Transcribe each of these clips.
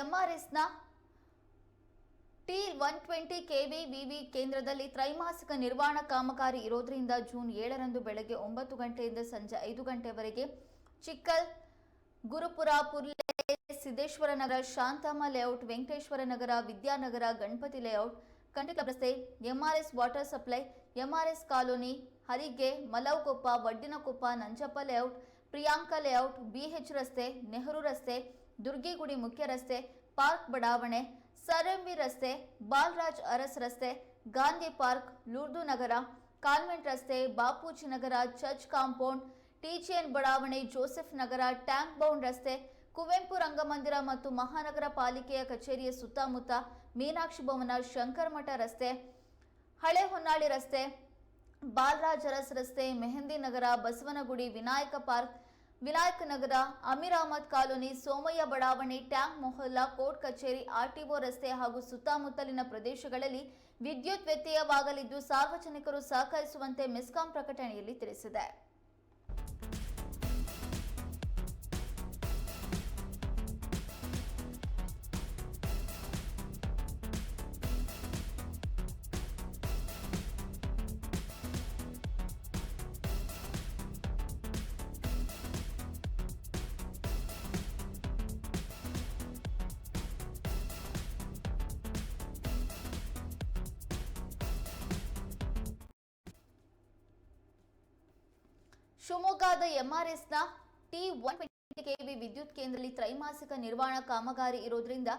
ಎಂಆರ್ಎಸ್ನ T one twenty KV ವಿವಿ ಕೇಂದ್ರದಲ್ಲಿ ತ್ರೈಮಾಸಿಕ ನಿರ್ವಹಣಾ ಕಾಮಗಾರಿ ಇರೋದ್ರಿಂದ ಜೂನ್ ಏಳರಂದು ಬೆಳಗ್ಗೆ ಒಂಬತ್ತು ಗಂಟೆಯಿಂದ ಸಂಜೆ ಐದು ಗಂಟೆವರೆಗೆ ಚಿಕ್ಕಲ್ ಗುರುಪುರ ಪುರ್ಲೆ ಸಿದ್ದೇಶ್ವರ ನಗರ ಶಾಂತಮ್ಮ ಲೇಔಟ್, ವೆಂಕಟೇಶ್ವರ ನಗರ, ವಿದ್ಯಾನಗರ, ಗಣಪತಿ ಲೇಔಟ್ ಕಂಟಕ ರಸ್ತೆ, MRS water supply, MRS colony, Harige, Malavagoppa, Vaddinakoppa, Nanjappa layout, Priyanka layout, BH ರಸ್ತೆ, ನೆಹರು ರಸ್ತೆ ದುರ್ಗಿಗುಡಿ ಮುಖ್ಯ ರಸ್ತೆ, ಪಾರ್ಕ್ ಬಡಾವಣೆ ಸರಂಬಿ ರಸ್ತೆ, ಬಾಲರಾಜ್ ಅರಸ್ ರಸ್ತೆ, ಗಾಂಧಿ ಪಾರ್ಕ್, ಲೂರ್ದು ನಗರ, ಕಾನ್ವೆಂಟ್ ರಸ್ತೆ, Bapuji Nagar, church compound, TGN ಬಡಾವಣೆ, ಜೋಸೆಫ್ ನಗರ, ಟ್ಯಾಂಕ್ ಬೌಂಡ್ ರಸ್ತೆ, ಕುವೆಂಪು ರಂಗಮಂದಿರ ಮತ್ತು ಮಹಾನಗರ ಪಾಲಿಕೆಯ ಕಚೇರಿಯ ಸುತ್ತಮುತ್ತ ಮೀನಾಕ್ಷಿ ಭವನ, ಶಂಕರಮಠ ರಸ್ತೆ, ಹಳೆ ಹೊನ್ನಾಳಿ ರಸ್ತೆ, ಬಾಲರಾಜ್ ಅರಸ್ ರಸ್ತೆ, ಮೆಹಂದಿ ನಗರ, ಬಸವನಗುಡಿ ವಿನಾಯಕ ಪಾರ್ಕ್ ವಿನಾಯಕ ನಗರ ಅಮೀರ್ ಅಹಮದ್ ಕಾಲೋನಿ ಸೋಮಯ್ಯ ಬಡಾವಣೆ ಟ್ಯಾಂಕ್ ಮೊಹಲ್ಲಾ ಕೋರ್ಟ್ ಕಚೇರಿ ಆರ್ಟಿಒ ರಸ್ತೆ ಹಾಗೂ ಸುತ್ತಮುತ್ತಲಿನ ಪ್ರದೇಶಗಳಲ್ಲಿ ವಿದ್ಯುತ್ ವ್ಯತ್ಯಯವಾಗಲಿದ್ದು ಸಾರ್ವಜನಿಕರು ಸಹಕರಿಸುವಂತೆ ಮೆಸ್ಕಾಂ ಪ್ರಕಟಣೆಯಲ್ಲಿ ತಿಳಿಸಿದೆ. ಶಿವಮೊಗ್ಗದ ಎಂಆರ್ಎಸ್ನ ಟಿ ಒನ್ ಟ್ವೆಂಟಿ ಕೆವಿ ವಿದ್ಯುತ್ ಕೇಂದ್ರದಲ್ಲಿ ತ್ರೈಮಾಸಿಕ ನಿರ್ವಹಣಾ ಕಾಮಗಾರಿ ಇರೋದ್ರಿಂದ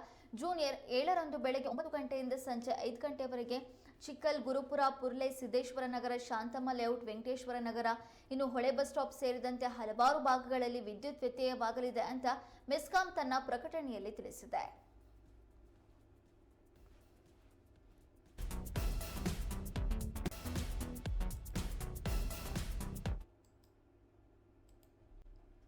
ಜೂನಿಯರ್ ಏಳರಂದು ಬೆಳಗ್ಗೆ ಒಂಬತ್ತು ಗಂಟೆಯಿಂದ ಸಂಜೆ ಐದು ಗಂಟೆವರೆಗೆ ಚಿಕ್ಕಲ್ ಗುರುಪುರ ಪುರ್ಲೆ, ಸಿದ್ದೇಶ್ವರ ನಗರ, ಶಾಂತಮ್ಮ ಲೇಔಟ್, ವೆಂಕಟೇಶ್ವರ ನಗರ, ಇನ್ನು ಹೊಳೆ ಬಸ್ ಸ್ಟಾಪ್ ಸೇರಿದಂತೆ ಹಲವಾರು ಭಾಗಗಳಲ್ಲಿ ವಿದ್ಯುತ್ ವ್ಯತ್ಯಯವಾಗಲಿದೆ ಅಂತ ಮೆಸ್ಕಾಂ ತನ್ನ ಪ್ರಕಟಣೆಯಲ್ಲಿ ತಿಳಿಸಿದೆ.